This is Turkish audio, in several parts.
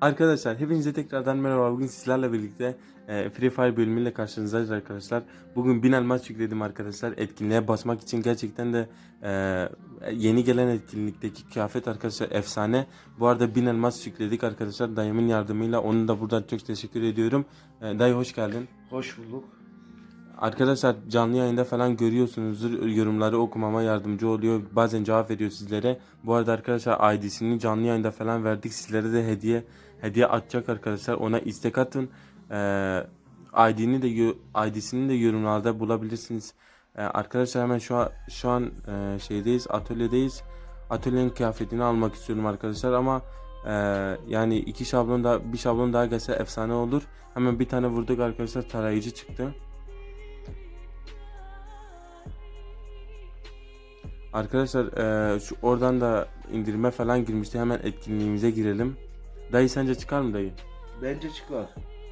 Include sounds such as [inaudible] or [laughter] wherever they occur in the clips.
Arkadaşlar hepinize tekrardan merhaba. Bugün sizlerle birlikte e, Free Fire bölümüyle karşınızdayız arkadaşlar. Bugün 1000 elmas yükledim arkadaşlar. Etkinliğe basmak için gerçekten de e, yeni gelen etkinlikteki kıyafet arkadaşlar efsane. Bu arada 1000 elmas yükledik arkadaşlar dayımın yardımıyla. Onun da buradan çok teşekkür ediyorum. E, dayı hoş geldin. Hoş bulduk. Arkadaşlar canlı yayında falan görüyorsunuzdur. Yorumları okumama yardımcı oluyor. Bazen cevap veriyor sizlere. Bu arada arkadaşlar ID'sini canlı yayında falan verdik. Sizlere de hediye hediye atacak arkadaşlar. Ona istek atın. Ee, ID'ni de ID'sini de yorumlarda bulabilirsiniz. Ee, arkadaşlar hemen şu an şu an e, şeydeyiz, atölyedeyiz. Atölyenin kıyafetini almak istiyorum arkadaşlar ama e, yani iki şablon da bir şablon daha gelse efsane olur. Hemen bir tane vurduk arkadaşlar tarayıcı çıktı. Arkadaşlar eee, şu oradan da indirime falan girmişti. Hemen etkinliğimize girelim. Dayı sence çıkar mı dayı? Bence çıkar.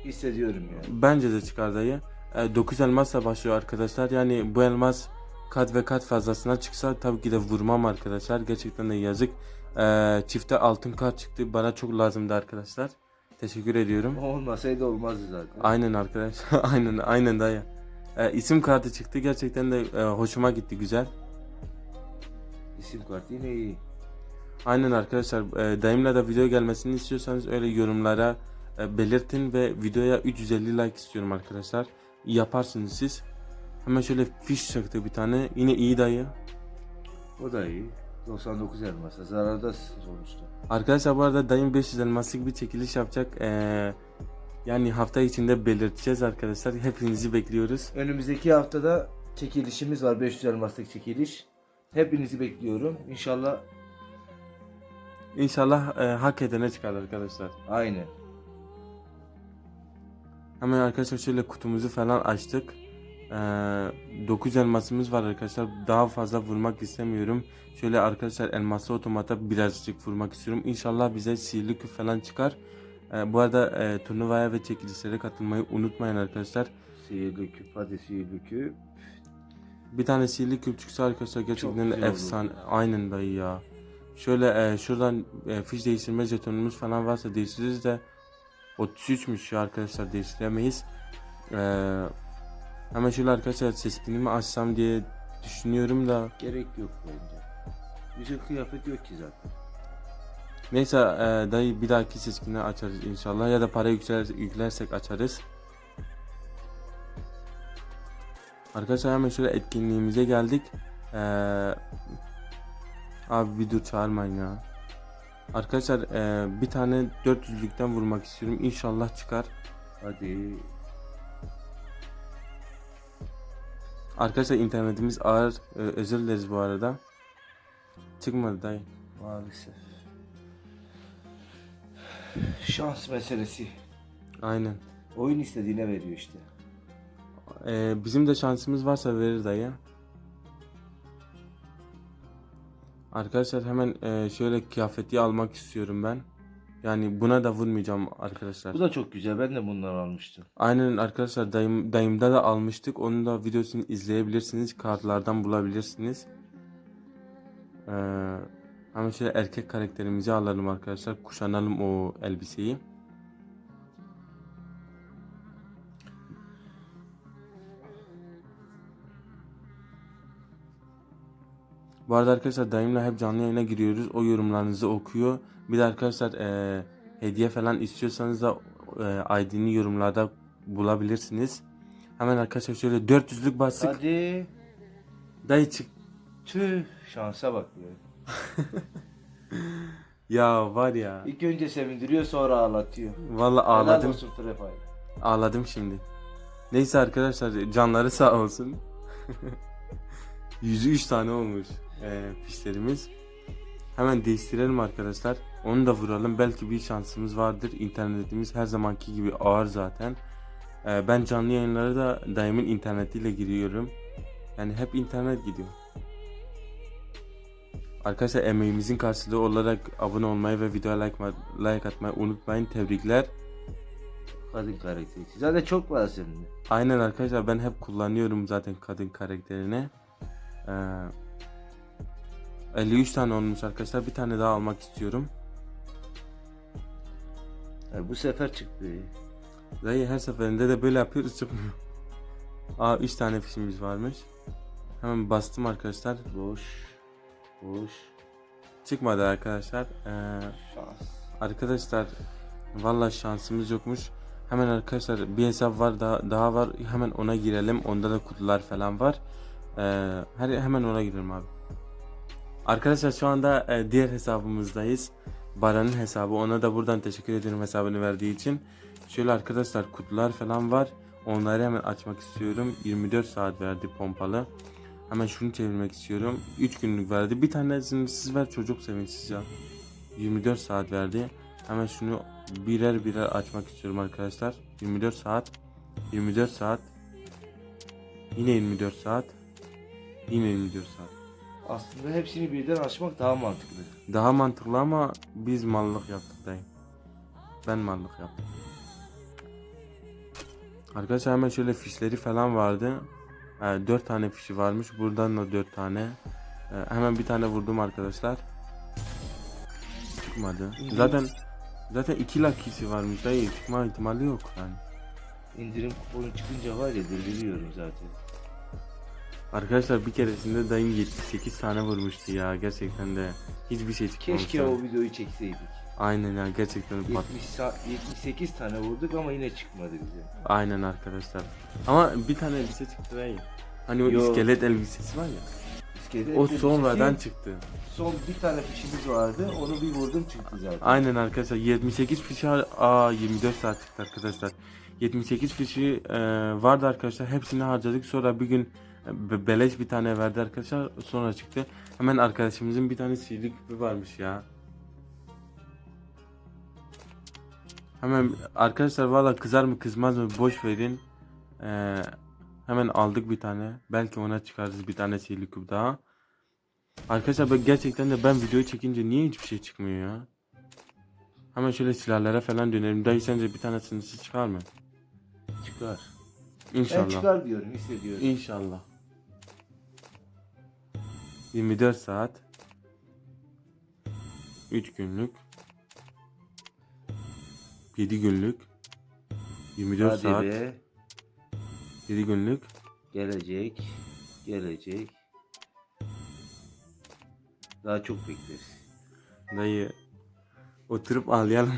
Hissediyorum yani. Bence de çıkar dayı. 9 elmasla başlıyor arkadaşlar. Yani bu elmas kat ve kat fazlasına çıksa tabii ki de vurmam arkadaşlar. Gerçekten de yazık. Eee, çifte altın kart çıktı. Bana çok lazımdı arkadaşlar. Teşekkür ediyorum. Olmasaydı olmazdı zaten. Aynen arkadaşlar. [laughs] aynen aynen dayı. Eee, isim kartı çıktı. Gerçekten de eee, hoşuma gitti güzel. İsim kartı yine iyi. Aynen arkadaşlar e, dayımla da video gelmesini istiyorsanız öyle yorumlara e, belirtin ve videoya 350 like istiyorum arkadaşlar. Yaparsınız siz. Hemen şöyle fiş çıktı bir tane. Yine iyi dayı. O da iyi. 99 elmasa. Zararda sonuçta. Arkadaşlar bu arada dayım 500 elmaslık bir çekiliş yapacak. E, yani hafta içinde belirteceğiz arkadaşlar. Hepinizi bekliyoruz. Önümüzdeki haftada çekilişimiz var. 500 elmaslık çekiliş. Hepinizi bekliyorum. İnşallah İnşallah e, hak edene çıkar arkadaşlar. aynı. Hemen arkadaşlar şöyle kutumuzu falan açtık. Ee, 9 elmasımız var arkadaşlar. Daha fazla vurmak istemiyorum. Şöyle arkadaşlar elması otomata birazcık vurmak istiyorum. İnşallah bize sihirli küp falan çıkar. Ee, bu arada e, turnuvaya ve çekilişlere katılmayı unutmayın arkadaşlar. Sihirli küp. Hadi sihirli küp. Bir tane sihirli küp çıksa arkadaşlar gerçekten efsane. Aynen dayı ya. Şöyle e, şuradan e, fiş değiştirme jetonumuz falan varsa değiştiririz de 33'müş ya arkadaşlar değiştiremeyiz. Ee, hemen şöyle arkadaşlar seskinimi açsam diye düşünüyorum da Gerek yok bence. Güzel kıyafet yok ki zaten. neyse e, dayı bir dahaki seskini açarız inşallah ya da para yükseler, yüklersek açarız. Arkadaşlar hemen şöyle etkinliğimize geldik. Ee, abi bir dur çağırmayın ya. Arkadaşlar e, bir tane 400'lükten vurmak istiyorum. İnşallah çıkar. Hadi. Arkadaşlar internetimiz ağır. Ee, özür dileriz bu arada. Çıkmadı dayı. Maalesef. Şans meselesi. Aynen. Oyun istediğine veriyor işte. Ee, bizim de şansımız varsa verir dayı. Arkadaşlar hemen e, şöyle kıyafeti almak istiyorum ben. Yani buna da vurmayacağım arkadaşlar. Bu da çok güzel. Ben de bundan almıştım. Aynen arkadaşlar dayım, dayımda da almıştık. Onun da videosunu izleyebilirsiniz. Kartlardan bulabilirsiniz. Ee, hemen şöyle erkek karakterimizi alalım arkadaşlar. Kuşanalım o elbiseyi. Bu arada arkadaşlar dayımla hep canlı yayına giriyoruz. O yorumlarınızı okuyor. Bir de arkadaşlar eee, hediye falan istiyorsanız da eee ID'ni yorumlarda bulabilirsiniz. Hemen arkadaşlar şöyle 400'lük bastık. Hadi. Dayı çık. Tüh. Şansa bak ya. [laughs] Ya var ya. İlk önce sevindiriyor sonra ağlatıyor. Vallahi ağladım. olsun. Ağladım şimdi. Neyse arkadaşlar canları sağ olsun. [laughs] 103 tane olmuş eee fişlerimiz. Hemen değiştirelim arkadaşlar. Onu da vuralım. Belki bir şansımız vardır. İnternetimiz her zamanki gibi ağır zaten. Eee, ben canlı yayınlara da dayımın internetiyle giriyorum. Yani hep internet gidiyor. Arkadaşlar emeğimizin karşılığı olarak abone olmayı ve videoya like, like atmayı unutmayın. Tebrikler. Kadın karakteri. Zaten çok var de. Aynen arkadaşlar ben hep kullanıyorum zaten kadın karakterini. Ee, 53 tane olmuş arkadaşlar. Bir tane daha almak istiyorum. Ha, bu sefer çıktı. Dayı her seferinde de böyle yapıyoruz çıkmıyor. [laughs] Aa 3 tane fişimiz varmış. Hemen bastım arkadaşlar. Boş. Boş. Çıkmadı arkadaşlar. Ee, Şans. arkadaşlar valla şansımız yokmuş. Hemen arkadaşlar bir hesap var daha, daha var. Hemen ona girelim. Onda da kutular falan var. Ee, hadi hemen ona girelim abi. Arkadaşlar şu anda e, diğer hesabımızdayız. Baran'ın hesabı. Ona da buradan teşekkür ederim hesabını verdiği için. Şöyle arkadaşlar kutular falan var. Onları hemen açmak istiyorum. 24 saat verdi pompalı. Hemen şunu çevirmek istiyorum. 3 günlük verdi. Bir tanesini siz ver çocuk sevinçsiz ya. 24 saat verdi. Hemen şunu birer birer açmak istiyorum arkadaşlar. 24 saat. 24 saat. Yine 24 saat. Yine 24 saat. Aslında hepsini birden açmak daha mantıklı. Daha mantıklı ama biz mallık yaptık dayı. Ben mallık yaptım. Arkadaşlar hemen şöyle fişleri falan vardı. Ee, 4 tane fişi varmış. Buradan da 4 tane. Ee, hemen bir tane vurdum arkadaşlar. Çıkmadı. Zaten zaten 2 lakisi varmış dayı. Çıkma ihtimali yok yani. İndirim kuponu çıkınca var ya deliriyorum zaten. Arkadaşlar bir keresinde dayım 78 tane vurmuştu ya. Gerçekten de hiçbir şey çıkmamış. Keşke o videoyu çekseydik. Aynen ya gerçekten pat 70 sa- 78 tane vurduk ama yine çıkmadı bize. Aynen arkadaşlar. Ama bir tane elbise çıktı değil. Hani o Yo. iskelet elbisesi var ya. İskelet O sonradan çıktı. Son bir tane fişimiz vardı. Onu bir vurdum çıktı zaten. Aynen arkadaşlar 78 fişi aa 24 saat çıktı arkadaşlar. 78 fişi e, vardı arkadaşlar. Hepsini harcadık. Sonra bir gün be- beleş bir tane verdi arkadaşlar. Sonra çıktı. Hemen arkadaşımızın bir tane sihirli küpü varmış ya. Hemen arkadaşlar valla kızar mı kızmaz mı boş verin. Ee, hemen aldık bir tane. Belki ona çıkarırız bir tane sihirli küp daha. Arkadaşlar ben gerçekten de ben videoyu çekince niye hiçbir şey çıkmıyor ya? Hemen şöyle silahlara falan dönelim. Dayı sence bir tane sınırsız çıkar mı? Çıkar. İnşallah. Ben çıkar diyorum hissediyorum. İnşallah. 24 saat. 3 günlük. 7 günlük. 24 Hadi saat. be. 7 günlük. Gelecek. Gelecek. Daha çok bekleriz. Dayı oturup ağlayalım.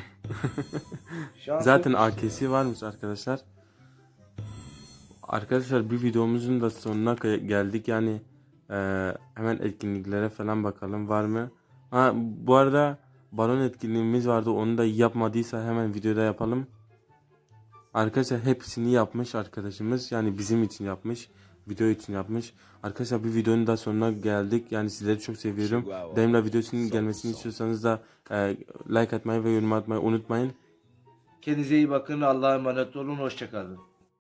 [laughs] Zaten işte. AK'si varmış arkadaşlar. Arkadaşlar bir videomuzun da sonuna geldik yani eee, hemen etkinliklere falan bakalım var mı? Ha bu arada balon etkinliğimiz vardı onu da yapmadıysa hemen videoda yapalım. Arkadaşlar hepsini yapmış arkadaşımız yani bizim için yapmış video için yapmış. Arkadaşlar bir videonun da sonuna geldik yani sizleri çok seviyorum. Dayımla videosunun gelmesini istiyorsanız da eee, like atmayı ve yorum atmayı unutmayın. Kendinize iyi bakın. Allah'a emanet olun. Hoşçakalın.